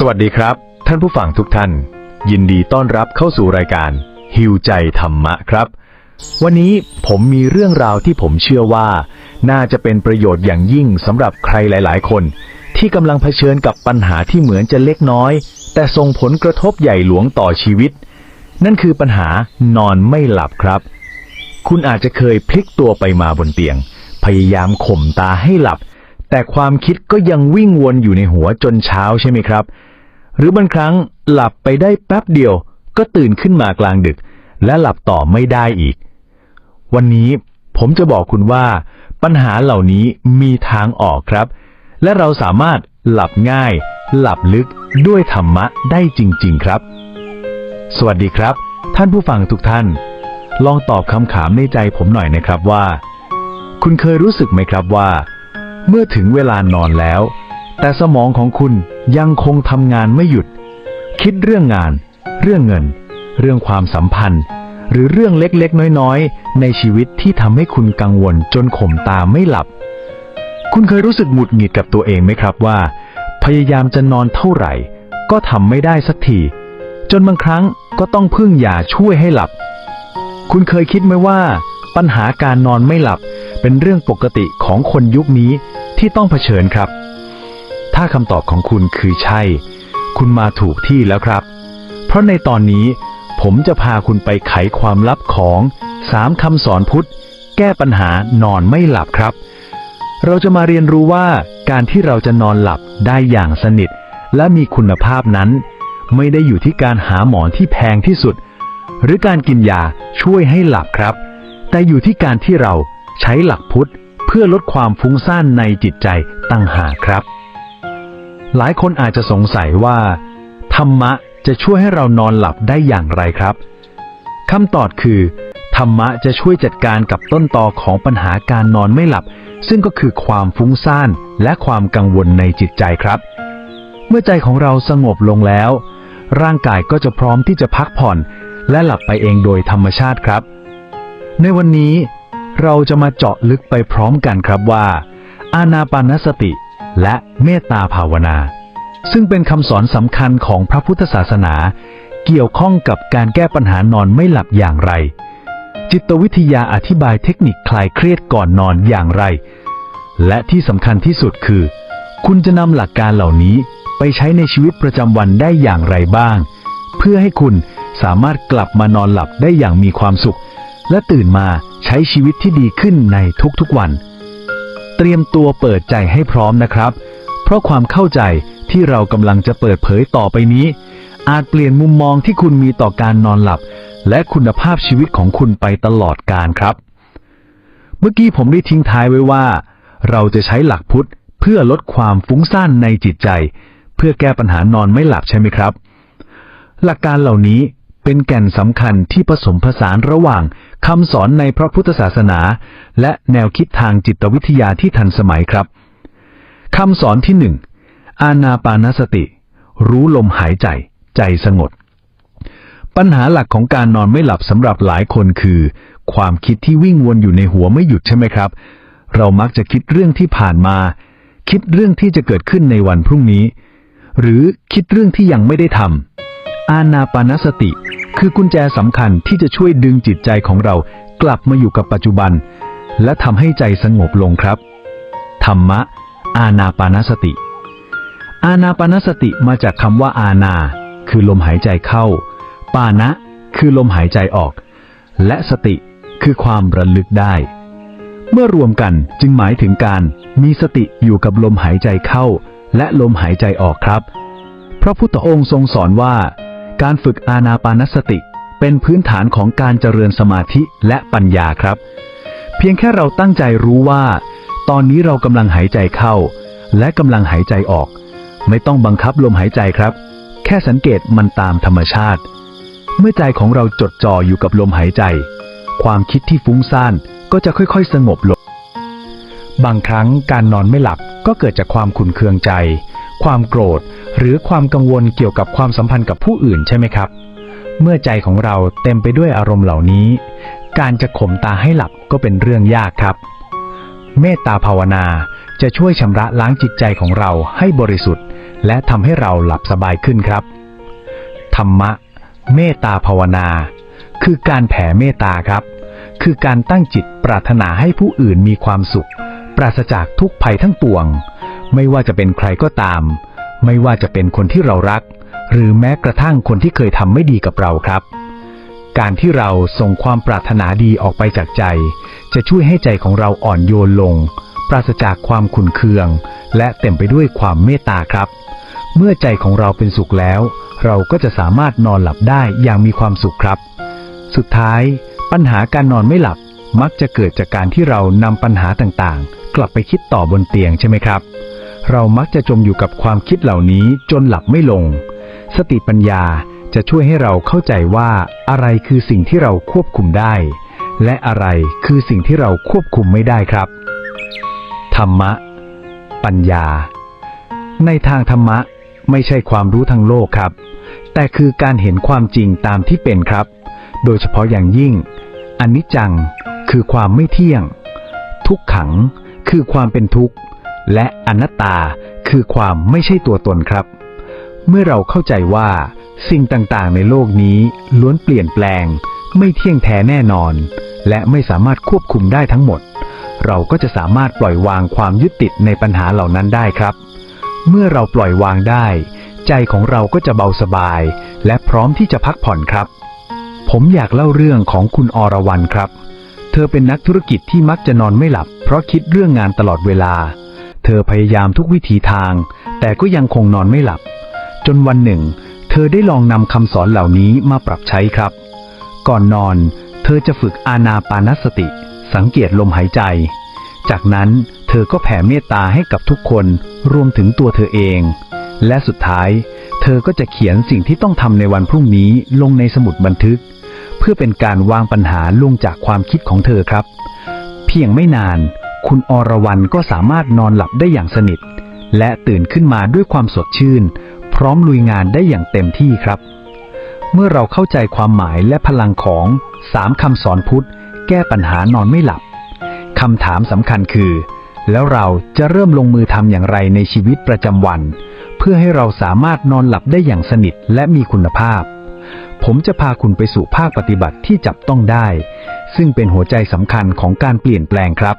สวัสดีครับ ท่านผู้ฟังทุกท่าน ยินดีต้อนรับเข้าสู่รายการ ฮิวใจธรรมะครับ วันนี้ผมมีเรื่องราวที่ผมเชื่อว่า น่าจะเป็นประโยชน์อย่างยิ่งสำหรับใครหลาย ๆ คน ที่กำลังเผชิญกับปัญหาที่เหมือนจะเล็กน้อย แต่ส่งผลกระทบใหญ่หลวงต่อชีวิต นั่นคือปัญหานอนไม่หลับครับ คุณอาจจะเคยพลิกตัวไปมาบนเตียง พยายามข่มตาให้หลับ แต่ความคิดก็ยังวิ่งวนอยู่ในหัวจนเช้าใช่ไหมครับ หรือบางครั้งหลับไปได้แป๊บเดียว ก็ตื่นขึ้นมากลางดึก และหลับต่อไม่ได้อีก วันนี้ผมจะบอกคุณว่า ปัญหาเหล่านี้มีทางออกครับ และเราสามารถหลับง่าย หลับลึกด้วยธรรมะได้จริง ๆ ครับ สวัสดีครับ ท่านผู้ฟังทุกท่าน ลองตอบคำถามในใจผมหน่อยนะครับว่า คุณเคยรู้สึกไหมครับว่า เมื่อถึงเวลานอนแล้ว แต่สมองของคุณยังคงทำงานไม่หยุด คิดเรื่องงาน เรื่องเงิน เรื่องความสัมพันธ์ หรือเรื่องเล็กๆ น้อยๆ ในชีวิตที่ทำให้คุณกังวลจนข่มตาไม่หลับ คุณเคยรู้สึกหงุดหงิดกับตัวเองไหมครับว่า พยายามจะนอนเท่าไหร่ ก็ทำไม่ได้สักที จนบางครั้งก็ต้องพึ่งยาช่วยให้หลับ คุณเคยคิดไหมว่า ปัญหาการนอนไม่หลับเป็นเรื่องปกติของคนยุคนี้ที่ต้องเผชิญครับ ถ้าคำตอบของคุณคือใช่ คุณมาถูกที่แล้วครับ เพราะในตอนนี้ผมจะพาคุณไปไขความลับของสามคำสอนพุทธ แก้ปัญหานอนไม่หลับครับ เราจะมาเรียนรู้ว่าการที่เราจะนอนหลับได้อย่างสนิท และมีคุณภาพนั้น ไม่ได้อยู่ที่การหาหมอนที่แพงที่สุด หรือการกินยาช่วยให้หลับครับ แต่อยู่ที่การที่เราใช้หลักพุทธ เพื่อลดความฟุ้งซ่านในจิตใจตั้งหากครับ หลายคนอาจจะสงสัยว่า ธรรมะจะช่วยให้เรานอนหลับได้อย่างไรครับคำตอบคือ ธรรมะจะช่วยจัดการกับต้นตอของปัญหาการนอนไม่หลับ ซึ่งก็คือความฟุ้งซ่านและความกังวลในจิตใจครับ เมื่อใจของเราสงบลงแล้ว ร่างกายก็จะพร้อมที่จะพักผ่อน และหลับไปเองโดยธรรมชาติครับ ในวันนี้เราจะมาเจาะลึกไปพร้อมกันครับว่า อานาปานสติ และเมตตาภาวนา ซึ่งเป็นคำสอนสำคัญของพระพุทธศาสนา เกี่ยวข้องกับการแก้ปัญหานอนไม่หลับอย่างไร จิตวิทยาอธิบายเทคนิคคลายเครียดก่อนนอนอย่างไร และที่สำคัญที่สุดคือ คุณจะนำหลักการเหล่านี้ไปใช้ในชีวิตประจำวันได้อย่างไรบ้าง เพื่อให้คุณสามารถกลับมานอนหลับได้อย่างมีความสุข และตื่นมาใช้ชีวิตที่ดีขึ้นในทุกๆวัน เตรียมตัวเปิดใจให้พร้อมนะครับ เพราะความเข้าใจที่เรากำลังจะเปิดเผยต่อไปนี้ อาจเปลี่ยนมุมมองที่คุณมีต่อการนอนหลับ และคุณภาพชีวิตของคุณไปตลอดกาลครับ เมื่อกี้ผมได้ทิ้งท้ายไว้ว่า เราจะใช้หลักพุทธเพื่อลดความฟุ้งซ่านในจิตใจ เพื่อแก้ปัญหานอนไม่หลับใช่ไหมครับ หลักการเหล่านี้ เป็นแก่นสำคัญที่ผสมผสานระหว่างคำสอนในพระพุทธศาสนา และแนวคิดทางจิตวิทยาที่ทันสมัยครับคำสอนที่หนึ่งอานาปานสติ รู้ลมหายใจ ใจสงบปัญหาหลักของการนอนไม่หลับสำหรับหลายคนคือ ความคิดที่วิ่งวนอยู่ในหัวไม่หยุดใช่ไหมครับ เรามักจะคิดเรื่องที่ผ่านมา คิดเรื่องที่จะเกิดขึ้นในวันพรุ่งนี้ หรือคิดเรื่องที่ยังไม่ได้ทำอานาปานสติ คือกุญแจสำคัญที่จะช่วยดึงจิตใจของเรากลับมาอยู่กับปัจจุบัน และทำให้ใจสงบลงครับ ธรรมะ อานาปานสติ อานาปานสติมาจากคำว่าอานาคือลมหายใจเข้า ปานะ คือลมหายใจออก และสติคือความระลึกได้ เมื่อรวมกันจึงหมายถึงการมีสติอยู่กับลมหายใจเข้า และลมหายใจออกครับ พระพุทธองค์ทรงสอนว่า การฝึกอานาปานสติ เป็นพื้นฐานของการเจริญสมาธิและปัญญาครับ เพียงแค่เราตั้งใจรู้ว่า ตอนนี้เรากำลังหายใจเข้า และกำลังหายใจออก ไม่ต้องบังคับลมหายใจครับ แค่สังเกตมันตามธรรมชาติ เมื่อใจของเราจดจ่ออยู่กับลมหายใจ ความคิดที่ฟุ้งซ่านก็จะค่อยๆ สงบลงบางครั้งการนอนไม่หลับก็เกิดจากความขุ่นเคืองใจ ความโกรธ หรือความกังวลเกี่ยวกับความสัมพันธ์กับผู้อื่นใช่ไหมครับ เมื่อใจของเราเต็มไปด้วยอารมณ์เหล่านี้ การจะข่มตาให้หลับก็เป็นเรื่องยากครับ เมตตาภาวนาจะช่วยชำระล้างจิตใจของเราให้บริสุทธิ์ และทำให้เราหลับสบายขึ้นครับ ธรรมะ เมตตาภาวนา คือการแผ่เมตตาครับ คือการตั้งจิตปรารถนาให้ผู้อื่นมีความสุข ปราศจากทุกภัยทั้งปวง ไม่ว่าจะเป็นใครก็ตาม ไม่ว่าจะเป็นคนที่เรารัก หรือแม้กระทั่งคนที่เคยทำไม่ดีกับเราครับ การที่เราส่งความปรารถนาดีออกไปจากใจ จะช่วยให้ใจของเราอ่อนโยนลง ปราศจากความขุ่นเคือง และเต็มไปด้วยความเมตตาครับ เมื่อใจของเราเป็นสุขแล้ว เราก็จะสามารถนอนหลับได้อย่างมีความสุขครับ สุดท้าย ปัญหาการนอนไม่หลับมักจะเกิดจากการที่เรานำปัญหาต่างๆ กลับไปคิดต่อบนเตียงใช่ไหมครับ เรามักจะจมอยู่กับความคิดเหล่านี้จนหลับไม่ลง สติปัญญาจะช่วยให้เราเข้าใจว่าอะไรคือสิ่งที่เราควบคุมได้ และอะไรคือสิ่งที่เราควบคุมไม่ได้ครับ ธรรมะ ปัญญา ในทางธรรมะไม่ใช่ความรู้ทางโลกครับ แต่คือการเห็นความจริงตามที่เป็นครับ โดยเฉพาะอย่างยิ่งอนิจจังคือความไม่เที่ยง ทุกขังคือความเป็นทุกข์ และอนัตตาคือความไม่ใช่ตัวตนครับ เมื่อเราเข้าใจว่า สิ่งต่างๆ ในโลกนี้ล้วนเปลี่ยนแปลง ไม่เที่ยงแท้แน่นอน และไม่สามารถควบคุมได้ทั้งหมด เราก็จะสามารถปล่อยวางความยึดติดในปัญหาเหล่านั้นได้ครับ เมื่อเราปล่อยวางได้ ใจของเราก็จะเบาสบาย และพร้อมที่จะพักผ่อนครับ ผมอยากเล่าเรื่องของคุณอรวรรณครับ เธอเป็นนักธุรกิจที่มักจะนอนไม่หลับ เพราะคิดเรื่องงานตลอดเวลา ธอพยายามทุกวิถีทาง แต่ก็ยังคงนอนไม่หลับ จนวันหนึ่ง เธอได้ลองนำคำสอนเหล่านี้มาปรับใช้ครับ ก่อนนอน เธอจะฝึกอานาปานสติ สังเกตลมหายใจ จากนั้นเธอก็แผ่เมตตาให้กับทุกคนรวมถึงตัวเธอเอง และสุดท้าย เธอก็จะเขียนสิ่งที่ต้องทำในวันพรุ่งนี้ลงในสมุดบันทึก เพื่อเป็นการวางปัญหาลงจากความคิดของเธอครับ เพียงไม่นาน คุณอรวรรณก็สามารถนอนหลับได้อย่างสนิท และตื่นขึ้นมาด้วยความสดชื่น พร้อมลุยงานได้อย่างเต็มที่ครับ เมื่อเราเข้าใจความหมายและพลังของสามคำสอนพุทธ แก้ปัญหานอนไม่หลับคำถามสำคัญคือ แล้วเราจะเริ่มลงมือทำอย่างไรในชีวิตประจำวัน เพื่อให้เราสามารถนอนหลับได้อย่างสนิทและมีคุณภาพ ผมจะพาคุณไปสู่ภาคปฏิบัติที่จับต้องได้ ซึ่งเป็นหัวใจสำคัญของการเปลี่ยนแปลงครับ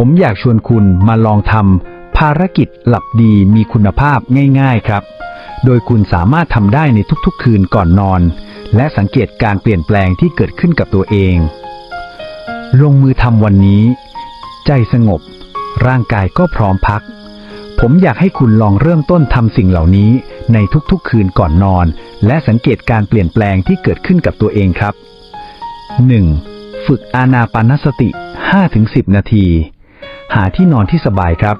ผมอยากชวนคุณมาลองทำภารกิจหลับดีมีคุณภาพง่ายๆครับ โดยคุณสามารถทำได้ในทุกๆ คืนก่อนนอน และสังเกตการเปลี่ยนแปลงที่เกิดขึ้นกับตัวเอง ลงมือทำวันนี้ ใจสงบ ร่างกายก็พร้อมพัก ผมอยากให้คุณลองเริ่มต้นทำสิ่งเหล่านี้ในทุกๆ คืนก่อนนอน และสังเกตการเปลี่ยนแปลงที่เกิดขึ้นกับตัวเองครับ 1. ฝึกอานาปานสติ 5-10 นาที หาที่นอนที่สบายครับ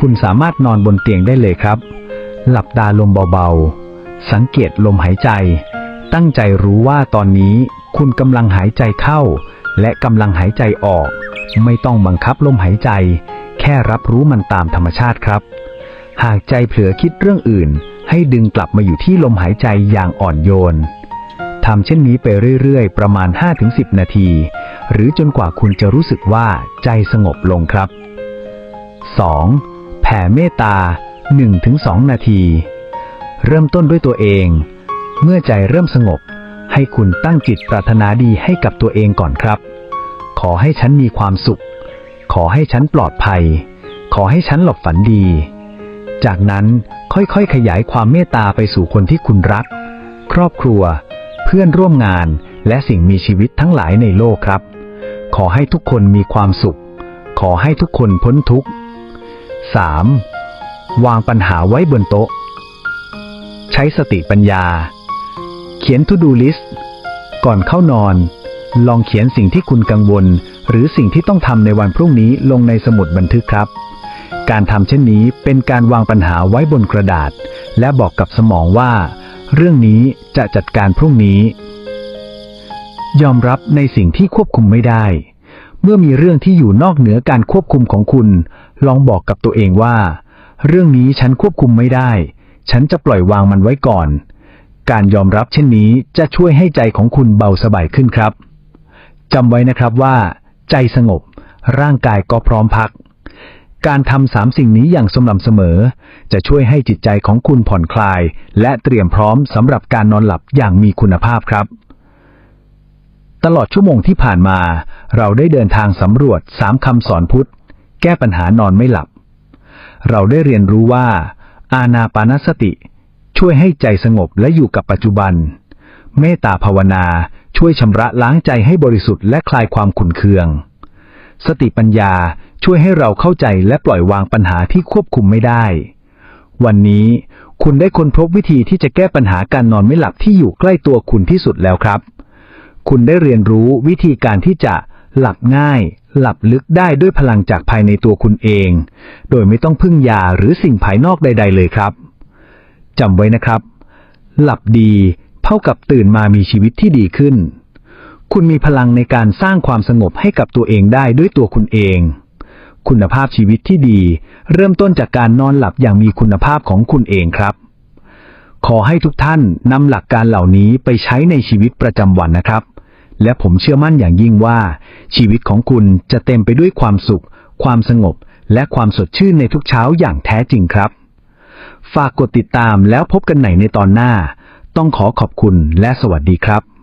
คุณสามารถนอนบนเตียงได้เลยครับ หลับตาลมเบาๆ สังเกตลมหายใจ ตั้งใจรู้ว่าตอนนี้คุณกำลังหายใจเข้า และกำลังหายใจออก ไม่ต้องบังคับลมหายใจ แค่รับรู้มันตามธรรมชาติครับ หากใจเผลอคิดเรื่องอื่น ให้ดึงกลับมาอยู่ที่ลมหายใจอย่างอ่อนโยนทำเช่นนี้ไปเรื่อยๆ ประมาณ 5-10 นาที หรือจนกว่าคุณจะรู้สึกว่าใจสงบลงครับ 2. แผ่เมตตา 1-2 นาที เริ่มต้นด้วยตัวเอง เมื่อใจเริ่มสงบ ให้คุณตั้งจิตปรารถนาดีให้กับตัวเองก่อนครับ ขอให้ฉันมีความสุข ขอให้ฉันปลอดภัย ขอให้ฉันหลับฝันดี จากนั้นค่อยๆ ขยายความเมตตาไปสู่คนที่คุณรัก ครอบครัว เพื่อนร่วมงานและสิ่งมีชีวิตทั้งหลายในโลกครับ ขอให้ทุกคนมีความสุข ขอให้ทุกคนพ้นทุกข์ 3. วางปัญหาไว้บนโต๊ะ ใช้สติปัญญา เขียน to do list ก่อนเข้านอน ลองเขียนสิ่งที่คุณกังวล หรือสิ่งที่ต้องทำในวันพรุ่งนี้ลงในสมุดบันทึกครับ การทำเช่นนี้เป็นการวางปัญหาไว้บนกระดาษ และบอกกับสมองว่า เรื่องนี้จะจัดการพรุ่งนี้ ยอมรับในสิ่งที่ควบคุมไม่ได้ เมื่อมีเรื่องที่อยู่นอกเหนือการควบคุมของคุณ ลองบอกกับตัวเองว่า เรื่องนี้ฉันควบคุมไม่ได้ ฉันจะปล่อยวางมันไว้ก่อน การยอมรับเช่นนี้จะช่วยให้ใจของคุณเบาสบายขึ้นครับจำไว้นะครับว่า ใจสงบ ร่างกายก็พร้อมพัก การทำสามสิ่งนี้อย่างสม่ำเสมอ จะช่วยให้จิตใจของคุณผ่อนคลาย และเตรียมพร้อมสำหรับการนอนหลับอย่างมีคุณภาพครับ ตลอดชั่วโมงที่ผ่านมา เราได้เดินทางสำรวจสามคำสอนพุทธ แก้ปัญหานอนไม่หลับ เราได้เรียนรู้ว่า อาณาปานสติ ช่วยให้ใจสงบและอยู่กับปัจจุบัน เมตตาภาวนาช่วยชำระล้างใจให้บริสุทธิ์และคลายความขุ่นเคือง สติปัญญาช่วยให้เราเข้าใจและปล่อยวางปัญหาที่ควบคุมไม่ได้ วันนี้คุณได้ค้นพบวิธีที่จะแก้ปัญหาการนอนไม่หลับที่อยู่ใกล้ตัวคุณที่สุดแล้วครับ คุณได้เรียนรู้วิธีการที่จะหลับง่าย หลับลึกได้ด้วยพลังจากภายในตัวคุณเอง โดยไม่ต้องพึ่งยาหรือสิ่งภายนอกใด ๆ เลยครับจำไว้นะครับ หลับดีเท่ากับตื่นมามีชีวิตที่ดีขึ้น คุณมีพลังในการสร้างความสงบให้กับตัวเองได้ด้วยตัวคุณเอง คุณภาพชีวิตที่ดี เริ่มต้นจากการนอนหลับอย่างมีคุณภาพของคุณเองครับ ขอให้ทุกท่านนำหลักการเหล่านี้ไปใช้ในชีวิตประจำวันนะครับ และผมเชื่อมั่นอย่างยิ่งว่า ชีวิตของคุณจะเต็มไปด้วยความสุข ความสงบ และความสดชื่นในทุกเช้าอย่างแท้จริงครับ ฝากกดติดตามแล้วพบกันใหม่ในตอนหน้า ต้องขอขอบคุณและสวัสดีครับ